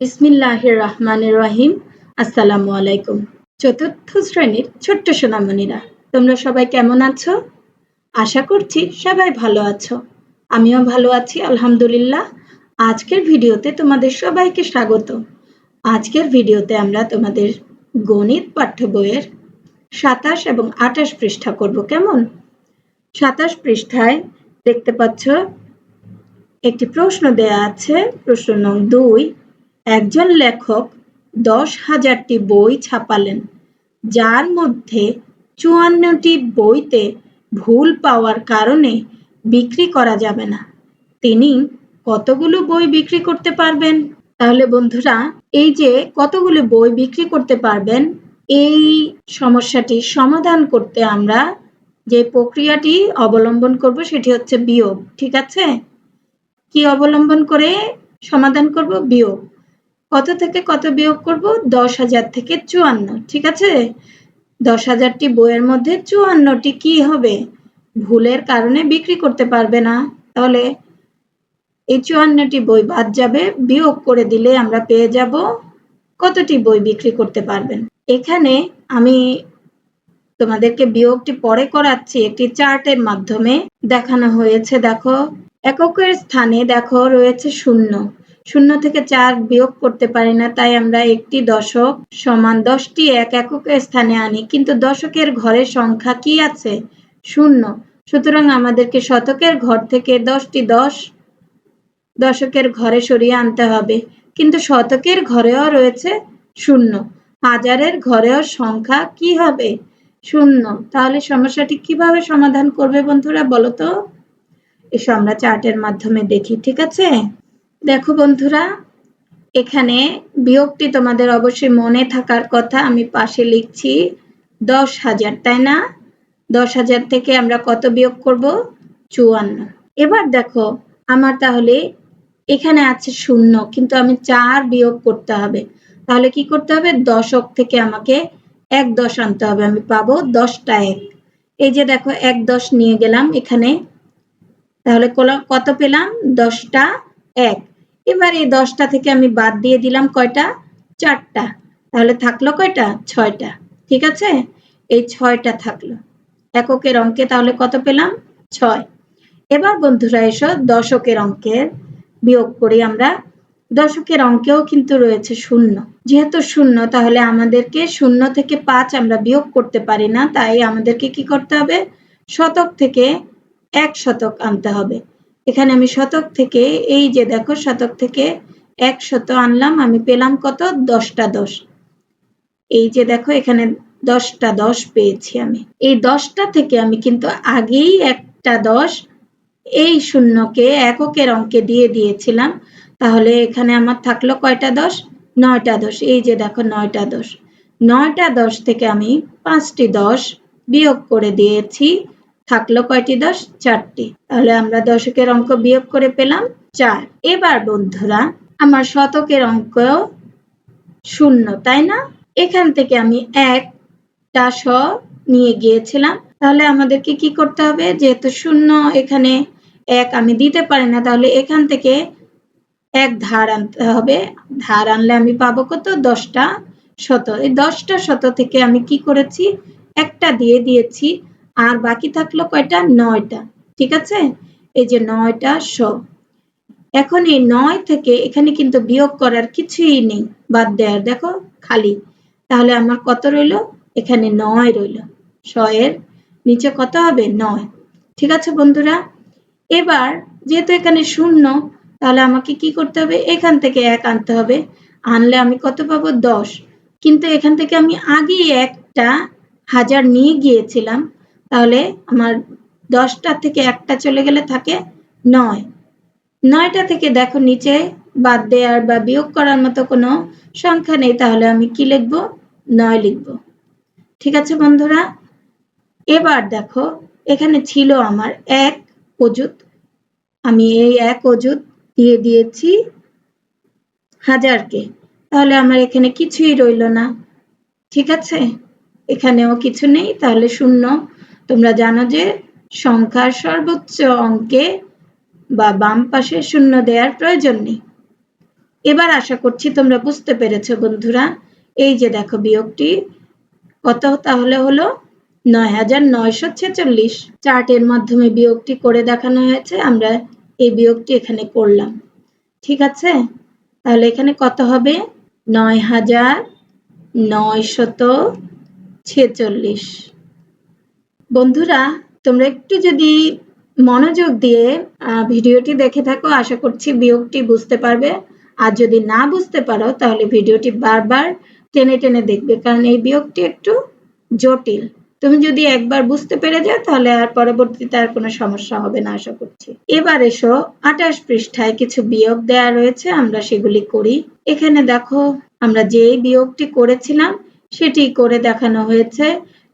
বিসমিল্লাহির রহমানির রহিম। আসসালামু আলাইকুম। চতুর্থ শ্রেণির ছোট্ট সোনামণিরা, তোমরা সবাই কেমন আছো? আশা করছি সবাই ভালো আছো। আমিও ভালো আছি, আলহামদুলিল্লাহ। আজকের ভিডিওতে তোমাদের সবাইকে স্বাগত। আজকের ভিডিওতে আমরা তোমাদের গণিত পাঠ্য বইয়ের সাতাশ এবং আঠাশ পৃষ্ঠা করব, কেমন? সাতাশ পৃষ্ঠায় দেখতে পাচ্ছ, একটি প্রশ্ন দেয়া আছে, প্রশ্ন নং দুই। একজন লেখক দশ হাজারটি বই ছাপালেন, যার মধ্যে চুয়ান্নটি বইতে ভুল পাওয়ার কারণে বিক্রি করা যাবে না। তিনি কতগুলো বই বিক্রি করতে পারবেন? তাহলে বন্ধুরা, এই যে কতগুলো বই বিক্রি করতে পারবেন, এই সমস্যাটি সমাধান করতে আমরা যে প্রক্রিয়াটি অবলম্বন করব সেটি হচ্ছে বিয়োগ, ঠিক আছে? কি অবলম্বন করে সমাধান করব? বিয়োগ। কত থেকে কত বিয়োগ করব? দশ হাজার থেকে চুয়ান্ন, ঠিক আছে? দশ হাজারটি বইয়ের মধ্যে চুয়ান্নটি কি হবে? ভুলের কারণে বিক্রি করতে পারবে না। তাহলে এই চুয়ান্নটি বই বাদ যাবে, বিয়োগ করে দিলে আমরা পেয়ে যাব কতটি বই বিক্রি করতে পারবেন? এখানে আমি তোমাদেরকে বিয়োগটি পরে করাচ্ছি, একটি চার্টের মাধ্যমে দেখানো হয়েছে। দেখো, এককের স্থানে দেখো রয়েছে শূন্য। শূন্য থেকে চার বিয়োগ করতে পারি না, তাই আমরা একটি দশক সমান দশটি এক এককের স্থানে আনি। কিন্তু দশকের ঘরের সংখ্যা কি আছে? শূন্য। সুতরাং আমাদেরকে শতকের ঘর থেকে দশটি দশ দশকের ঘরে সরিয়ে আনতে হবে। কিন্তু শতকের ঘরেও রয়েছে শূন্য। হাজারের ঘরেও সংখ্যা কি হবে? শূন্য। তাহলে সমস্যাটি কীভাবে সমাধান করবে বন্ধুরা বলো তো? এসো আমরা চার্টের মাধ্যমে দেখি, ঠিক আছে? দেখো বন্ধুরা, এখানে বিয়োগটি তোমাদের অবশ্যই মনে থাকার কথা আমি পাশে লিখছি দশ হাজার, তাই না? দশ হাজার থেকে আমরা কত বিয়োগ করব? চুয়ান্ন। এবার দেখো, আমার তাহলে এখানে আছে শূন্য, কিন্তু আমি চার বিয়োগ করতে হবে। তাহলে কি করতে হবে? দশক থেকে আমাকে এক দশ আনতে হবে, আমি পাবো দশটা এক। এই যে দেখো, এক দশ নিয়ে গেলাম এখানে। তাহলে কত পেলাম? দশটা এক। এবার এই দশটা থেকে আমি বাদ দিয়ে দিলাম কয়টা? চারটা। তাহলে থাকল কয়টা? ছয়টা। ঠিক আছে? এই ছয়টা থাকল। এককের অঙ্কে তাহলে কত পেলাম? ছয়। এবার বন্ধুরা এসো দশকের অঙ্কের বিয়োগ করি আমরা। দশকের অঙ্কেও কিন্তু রয়েছে শূন্য। যেহেতু শূন্য, তাহলে আমাদেরকে শূন্য থেকে পাঁচ আমরা বিয়োগ করতে পারি না। তাই আমাদেরকে কি করতে হবে? শতক থেকে এক শতক আনতে হবে। এখানে আমি শতক থেকে, এই যে দেখো, শতক থেকে এক শত আনলাম, আমি পেলাম কত? দশটা দশ। এই যে দেখো, এখানে দশটা দশ পেয়েছি আমি। এই দশটা থেকে আমি কিন্তু আগেই একটা দশ এই শূন্যকে, এককের অঙ্কে দিয়ে দিয়েছিলাম। তাহলে এখানে আমার থাকল কয়টা দশ? নয়টা দশ। এই যে দেখো, নয়টা দশ। নয়টা দশ থেকে আমি পাঁচটি দশ বিয়োগ করে দিয়েছি। থাকল কয়টি দশ? চারটি। তাহলে আমরা দশকের অঙ্ক বিয়োগ করে পেলাম চার। এবার বন্ধুরা, আমার শতকের অঙ্ক শূন্য, তাই না? এখান থেকে আমি একটা স নিয়ে গিয়েছিলাম। তাহলে আমাদেরকে কি করতে হবে? যেহেতু শূন্য, এখানে এক আমি দিতে পারি না, তাহলে এখান থেকে এক ধার আনতে হবে। ধার আনলে আমি পাবো কত? দশটা শত। এই দশটা শত থেকে আমি কি করেছি? একটা দিয়ে দিয়েছি। আর বাকি থাকল কয়টা? নয়টা। ঠিক আছে? এই যে নয়টা, শ। এখন এই নয় থেকে এখানে কিন্তু বিয়োগ করার কিছুই নেই। বাদ দেওয়ার দেখো, খালি। তাহলে আমার কত রইল? এখানে নয় রইল। শয়ের নিচে কত হবে? নয়। ঠিক আছে বন্ধুরা? এবার যেহেতু এখানে শূন্য, তাহলে আমাকে কি করতে হবে? এখান থেকে এক আনতে হবে। আনলে আমি কত পাবো? দশ। কিন্তু এখান থেকে আমি আগে একটা হাজার নিয়ে গিয়েছিলাম। তাহলে আমার দশটা থেকে একটা চলে গেলে থাকে নয়। নয়টা থেকে দেখো নিচে বাদ দেওয়ার বা বিয়োগ করার মতো কোনো সংখ্যা নেই, তাহলে আমি কি লিখব? নয় লিখব। ঠিক আছে বন্ধুরা? এবার দেখো, এখানে ছিল আমার এক অজুত আমি এই এক অজুত দিয়ে দিয়েছি হাজারকে। তাহলে আমার এখানে কিছুই রইল না। ঠিক আছে? এখানেও কিছু নেই, তাহলে শূন্য তোমরা জানো যে সংখ্যার সর্বোচ্চ অঙ্কে বা বাম পাশে শূন্য দেওয়ার প্রয়োজন নেই। এবার আশা করছি তোমরা বুঝতে পেরেছ বন্ধুরা। এই যে দেখো বিয়োগটি, কত তাহলে হলো? নয় হাজার নয়শো ছেচল্লিশ। চার্টের মাধ্যমে বিয়োগটি করে দেখানো হয়েছে, আমরা এই বিয়োগটি এখানে করলাম। ঠিক আছে? তাহলে এখানে কত হবে? নয় হাজার নয়শত ছেচল্লিশ। বন্ধুরা, তোমরা একটু যদি মনোযোগ দিয়ে ভিডিওটি দেখে থাকো, আশা করছি বিয়োগটি বুঝতে পারবে। আর যদি না বুঝতে পারো, তাহলে ভিডিওটি বারবার টেনে টেনে দেখবে, কারণ এই বিয়োগটি একটু জটিল। তুমি যদি একবার বুঝতে পেরে যাও, তাহলে আর পরবর্তীতে আর কোনো সমস্যা হবে না, আশা করছি। এবার এসো, আঠাশ পৃষ্ঠায় কিছু বিয়োগ দেয়া রয়েছে, আমরা সেগুলি করি। এখানে দেখো, আমরা যে বিয়োগটি করেছিলাম, সেটি করে দেখানো হয়েছে।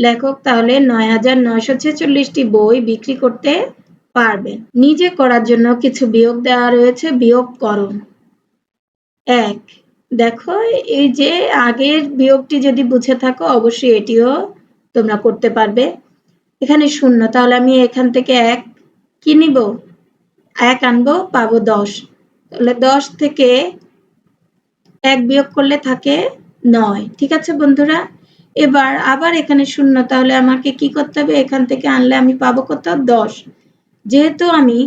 লেখক তাহলে নয় হাজার নয়শো ছেচল্লিশটি বই বিক্রি করতে পারবেন নিজে করার জন্য কিছু বিয়োগ দেওয়া রয়েছে, বিয়োগ করণ এক, দেখো, এই যে আগের বিয়োগটি যদি বুঝে থাকো, অবশ্যই এটিও তোমরা করতে পারবে। এখানে শূন্য, তাহলে আমি এখান থেকে এক কি নিব? এক আনব, পাবো দশ। তাহলে দশ থেকে এক বিয়োগ করলে থাকে নয়। ঠিক আছে বন্ধুরা? এবার আবার এখানে শূন্য, তাহলে আমাকে কি করতে হবে? এখান থেকে আনলে আমি পাবো কত দশ। যেহেতু আমি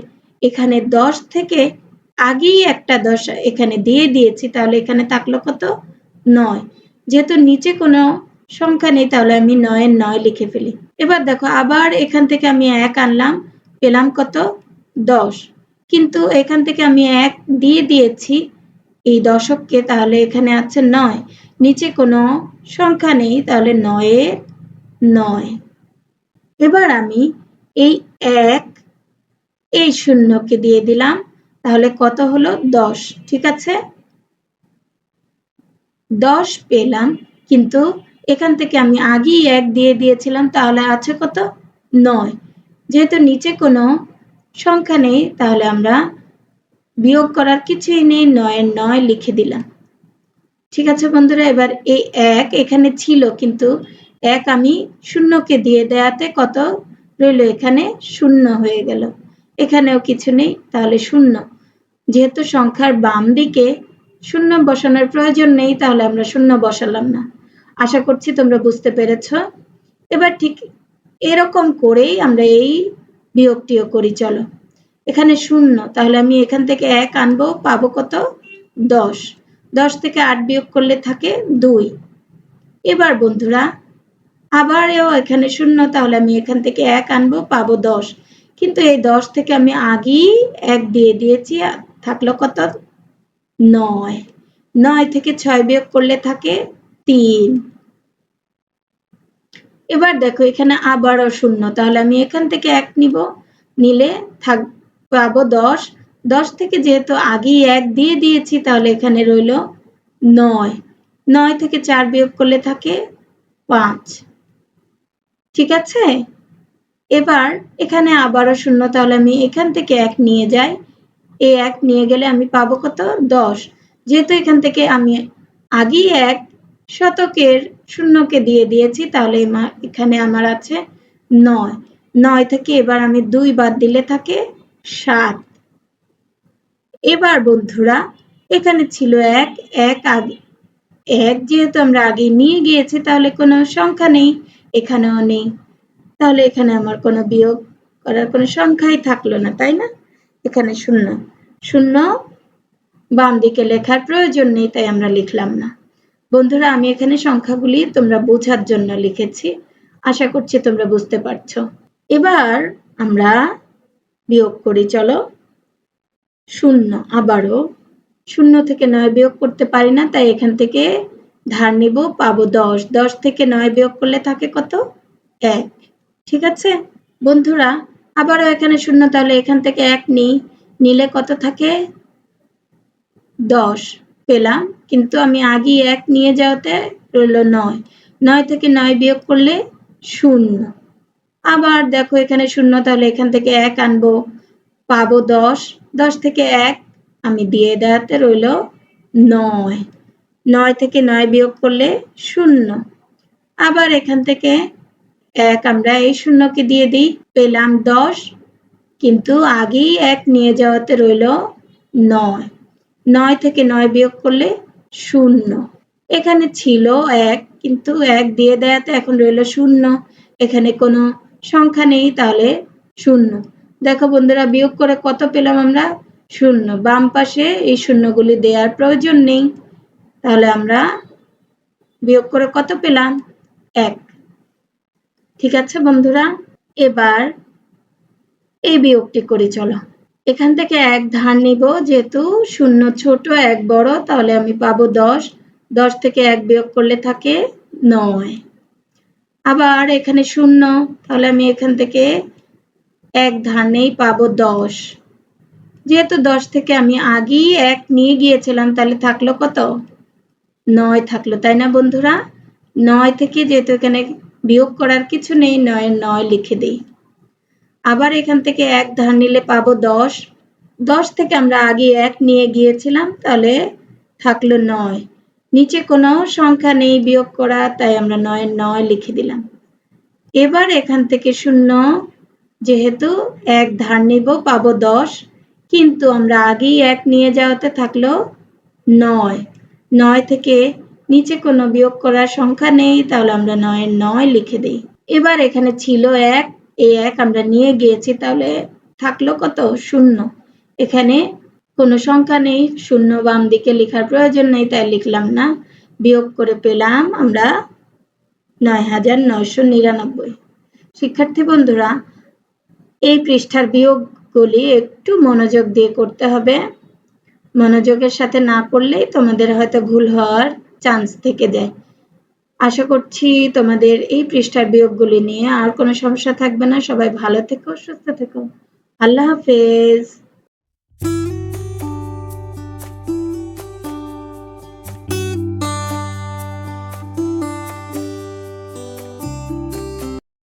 এখানে দশ থেকে আগেই একটা দশ এখানে দিয়ে দিয়েছি, তাহলে এখানে থাকল কত? নয়। যেহেতু নিচে কোনো সংখ্যা নেই, তাহলে আমি নয়ের নয় লিখে ফেলি। এবার দেখো, আবার এখান থেকে আমি এক আনলাম, পেলাম কত? দশ। কিন্তু এখান থেকে আমি এক দিয়ে দিয়েছি এই দশককে, তাহলে এখানে আছে নয়। নিচে কোনো সংখ্যা নেই, তাহলে নয়ে নয়। এবার আমি এই এক এই শূন্যকে দিয়ে দিলাম, তাহলে কত হলো? দশ, ঠিক আছে? দশ পেলাম, কিন্তু এখান থেকে আমি আগেই এক দিয়ে দিয়েছিলাম, তাহলে আছে কত? নয়। যেহেতু নিচে কোনো সংখ্যা নেই, তাহলে আমরা বিয়োগ করার কিছুই নেই, নয়ের নয় লিখে দিলাম। ঠিক আছে বন্ধুরা, এবার এই এক এখানে ছিল কিন্তু এক আমি শূন্যকে দিয়ে দেয়াতে কত রইল? এখানে শূন্য হয়ে গেল। এখানেও কিছু নেই, তাহলে শূন্য। যেহেতু সংখ্যার বাম দিকে শূন্য বসানোর প্রয়োজন নেই, তাহলে আমরা শূন্য বসালাম না। আশা করছি তোমরা বুঝতে পেরেছ। এবার ঠিক এরকম করেই আমরা এই বিয়োগটিও করি, চলো। এখানে শূন্য, তাহলে আমি এখান থেকে এক আনব, পাবো কত? দশ। দশ থেকে আট বিয়োগ করলে থাকে দুই। এবার বন্ধুরা, আবারও এখানে শূন্য, তাহলে আমি এখান থেকে এক আনব, পাবো দশ। কিন্তু এই দশ থেকে আমি আগেই এক দিয়ে দিয়েছি থাকল কত? নয়। নয় থেকে ছয় বিয়োগ করলে থাকে তিন। এবার দেখো, এখানে আবারও শূন্য, তাহলে আমি এখান থেকে এক নিব, নিলে থাক পাবো দশ। দশ থেকে যেহেতু আগেই এক দিয়ে দিয়েছি, তাহলে এখানে রইল নয়। নয় থেকে চার বিয়োগ করলে থাকে পাঁচ। ঠিক আছে? এবার এখানে আবারও শূন্য, তাহলে আমি এখান থেকে এক নিয়ে যাই। এই এক নিয়ে গেলে আমি পাবো কত? দশ। যেহেতু এখান থেকে আমি আগেই এক শতকের শূন্যকে দিয়ে দিয়েছি, তাহলে এখানে আমার আছে নয়। নয় থেকে এবার আমি দুই বাদ দিলে থাকে সাত। এবার বন্ধুরা, এখানে ছিল এক এক আগে, এক যেহেতু আমরা আগে নিয়ে গিয়েছি, তাহলে কোনো সংখ্যা নেই, এখানেও নেই। তাহলে এখানে আমার কোনো বিয়োগ করার কোনো সংখ্যাই থাকল না, তাই না? এখানে শূন্য। শূন্য বাম দিকে লেখার প্রয়োজন নেই, তাই আমরা লিখলাম না। বন্ধুরা, আমি এখানে সংখ্যাগুলি তোমরা বোঝার জন্য লিখেছি। আশা করছি তোমরা বুঝতে পারছ। এবার আমরা বিয়োগ করি, চলো। শূন্য। আবারও শূন্য থেকে নয় বিয়োগ করতে পারি না, তাই এখান থেকে ধার নিব, পাবো দশ। দশ থেকে নয় বিয়োগ করলে থাকে কত? এক। ঠিক আছে? বন্ধুরা, আবারও এখানে শূন্য, তাহলে এখান থেকে এক নিই নিলে কত থাকে? দশ। পেলাম, কিন্তু আমি আগে এক নিয়ে যাওয়াতে রইল নয়। নয় থেকে নয় বিয়োগ করলে শূন্য। আবার দেখো এখানে শূন্য, তাহলে এখান থেকে এক আনব। পাবো দশ দশ থেকে এক, আমি দিয়ে দেওয়াতে রইল নয়। নয় থেকে নয় বিয়োগ করলে শূন্য। আবার এখান থেকে এক, আমরা এই শূন্যকে দিয়ে দিই, পেলাম দশ, কিন্তু আগেই এক নিয়ে যাওয়াতে রইল নয়। নয় থেকে নয় বিয়োগ করলে শূন্য। এখানে ছিল এক, কিন্তু এক দিয়ে দেয়াতে এখন রইল শূন্য। এখানে কোনো সংখ্যা নেই, তাহলে শূন্য। দেখো বন্ধুরা, বিয়োগ করে কত পেলাম আমরা? শূন্য। বাম পাশে এই শূন্যগুলি দেওয়ার প্রয়োজন নেই। তাহলে আমরা বিয়োগ করে কত পেলাম? এক। ঠিক আছে বন্ধুরা? এবার এই বিয়োগটি করি, চলো। এখান থেকে এক ধার নিব, যেহেতু শূন্য ছোট, এক বড়, তাহলে আমি পাবো দশ। দশ থেকে এক বিয়োগ করলে থাকে নয়। আবার এখানে শূন্য, তাহলে আমি এখান থেকে এক ধার নেই পাবো দশ। যেহেতু দশ থেকে আমি আগেই এক নিয়ে গিয়েছিলাম, তাহলে থাকল কত? নয় থাকল, তাই না বন্ধুরা? নয় থেকে যেহেতু এখানে বিয়োগ করার কিছু নেই নয়ের নয় লিখে দিই। আবার এখান থেকে এক ধার নিলে পাবো দশ। দশ থেকে আমরা আগে এক নিয়ে গিয়েছিলাম, তাহলে থাকল নয়। নিচে কোনো সংখ্যা নেই বিয়োগ করা, তাই আমরা নয়ের নয় লিখে দিলাম। এবার এখান থেকে শূন্য যেহেতু এক ধার নিব, পাবো দশ। কিন্তু আমরা আগেই এক নিয়ে যাওয়াতে থাকল নয়। নয় থেকে নিচে কোনো বিয়োগ করার সংখ্যা নেই, তাহলে আমরা নয়ের নয় লিখে দিই। এবার এখানে ছিল এক, এই এক আমরা নিয়ে গিয়েছি, তাহলে থাকল কত? শূন্য। এখানে কোনো সংখ্যা নেই, শূন্য বাম দিকে লেখার প্রয়োজন নেই, তাই লিখলাম না। বিয়োগ করে পেলাম আমরা নয় হাজার নয়শো নিরানব্বই। শিক্ষার্থী বন্ধুরা এই পৃষ্ঠার বিয়োগগুলি একটু মনোযোগ দিয়ে করতে হবে। মনোযোগের সাথে না করলেই তোমাদের হয়তো ভুল হওয়ার চান্স থেকে যায়। আশা করছি তোমাদের এই পৃষ্ঠার বিয়োগগুলি নিয়ে আর কোনো সমস্যা থাকবে না। সবাই ভালো থেকো, সুস্থ থেকো। আল্লাহ হাফেজ।